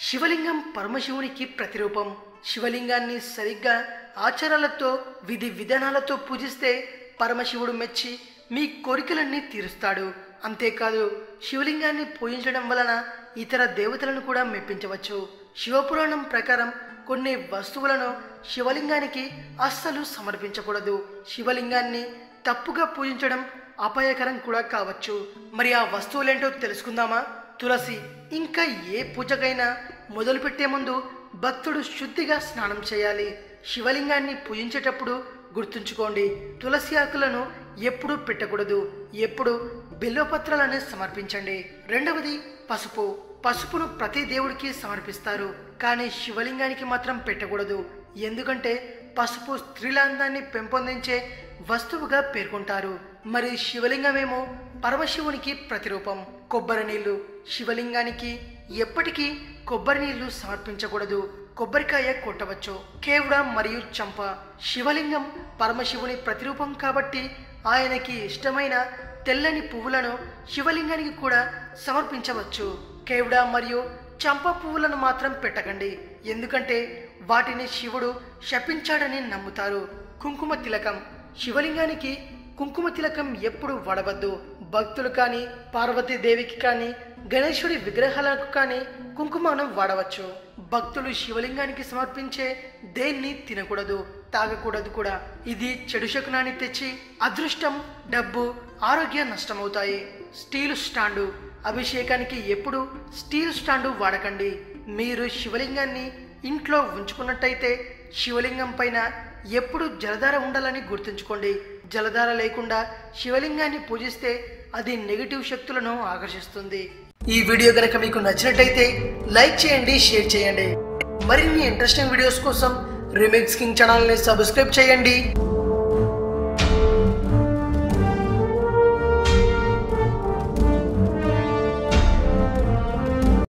శివలింగం పరమశివునికి ప్రతిరూపం. శివలింగాన్ని సరిగ్గా ఆచారాలతో విధి విధానాలతో పూజిస్తే పరమశివుడు మెచ్చి మీ కోరికలన్నీ తీరుస్తాడు. అంతేకాదు శివలింగాన్ని పూజించడం వలన ఇతర దేవతలను కూడా మెప్పించవచ్చు. శివపురాణం ప్రకారం కొన్ని వస్తువులను శివలింగానికి అస్సలు సమర్పించకూడదు. శివలింగాన్ని తప్పుగా పూజించడం అపాయకరం కూడా కావచ్చు. మరి ఆ వస్తువులేంటో తెలుసుకుందామా? తులసి ఇంకా ఏ పూజకైనా మొదలుపెట్టే ముందు భక్తుడు శుద్ధిగా స్నానం చేయాలి. శివలింగాన్ని పూజించేటప్పుడు గుర్తుంచుకోండి. తులసి ఆకులను ఎప్పుడు పెట్టకూడదు. ఎప్పుడు బిల్వపత్రాలను సమర్పించండి. రెండవది పసుపు. పసుపును ప్రతి దేవుడికి సమర్పిస్తారు. కానీ శివలింగానికి మాత్రం పెట్టకూడదు. ఎందుకంటే పసుపు స్త్రీల అందాన్ని పెంపొందించే వస్తువుగా పేర్కొంటారు. మరి శివలింగమేమో పరమశివునికి ప్రతిరూపం. కొబ్బరి నీళ్ళు శివలింగానికి ఎప్పటికీ కొబ్బరి నీళ్ళు సమర్పించకూడదు. కొబ్బరికాయ కొట్టవచ్చు. కేవుడ మరియు చంప. శివలింగం పరమశివుని ప్రతిరూపం కాబట్టి ఆయనకి ఇష్టమైన తెల్లని పువ్వులను శివలింగానికి కూడా సమర్పించవచ్చు. కేవుడ మరియు చంప పువ్వులను మాత్రం పెట్టకండి. ఎందుకంటే వాటిని శివుడు శపించాడని నమ్ముతారు. కుంకుమ తిలకం. శివలింగానికి కుంకుమ తిలకం ఎప్పుడు వడవద్దు. భక్తులు కానీ పార్వతీదేవికి కానీ గణేశుడి విగ్రహాలకు కానీ కుంకుమను వాడవచ్చు. భక్తులు శివలింగానికి సమర్పించే దేన్ని తినకూడదు తాగకూడదు కూడా. ఇది చెడు శకునాన్ని తెచ్చి అదృష్టం డబ్బు ఆరోగ్య నష్టమవుతాయి. Steel stand. అభిషేకానికి ఎప్పుడు స్టీల్ స్టాండు వాడకండి. మీరు శివలింగాన్ని ఇంట్లో ఉంచుకున్నట్టయితే శివలింగం పైన ఎప్పుడు జలధార ఉండాలని గుర్తుంచుకోండి. జలధార లేకుండా శివలింగాన్ని పూజిస్తే అది నెగిటివ్ శక్తులను ఆకర్షిస్తుంది. ఈ వీడియో గనక మీకు నచ్చినట్టయితే లైక్ చేయండి షేర్ చేయండి. మరిన్ని ఇంట్రెస్టింగ్ వీడియోస్ కోసం రిమిక్స్ కింగ్ ఛానల్ని సబ్స్క్రైబ్ చేయండి.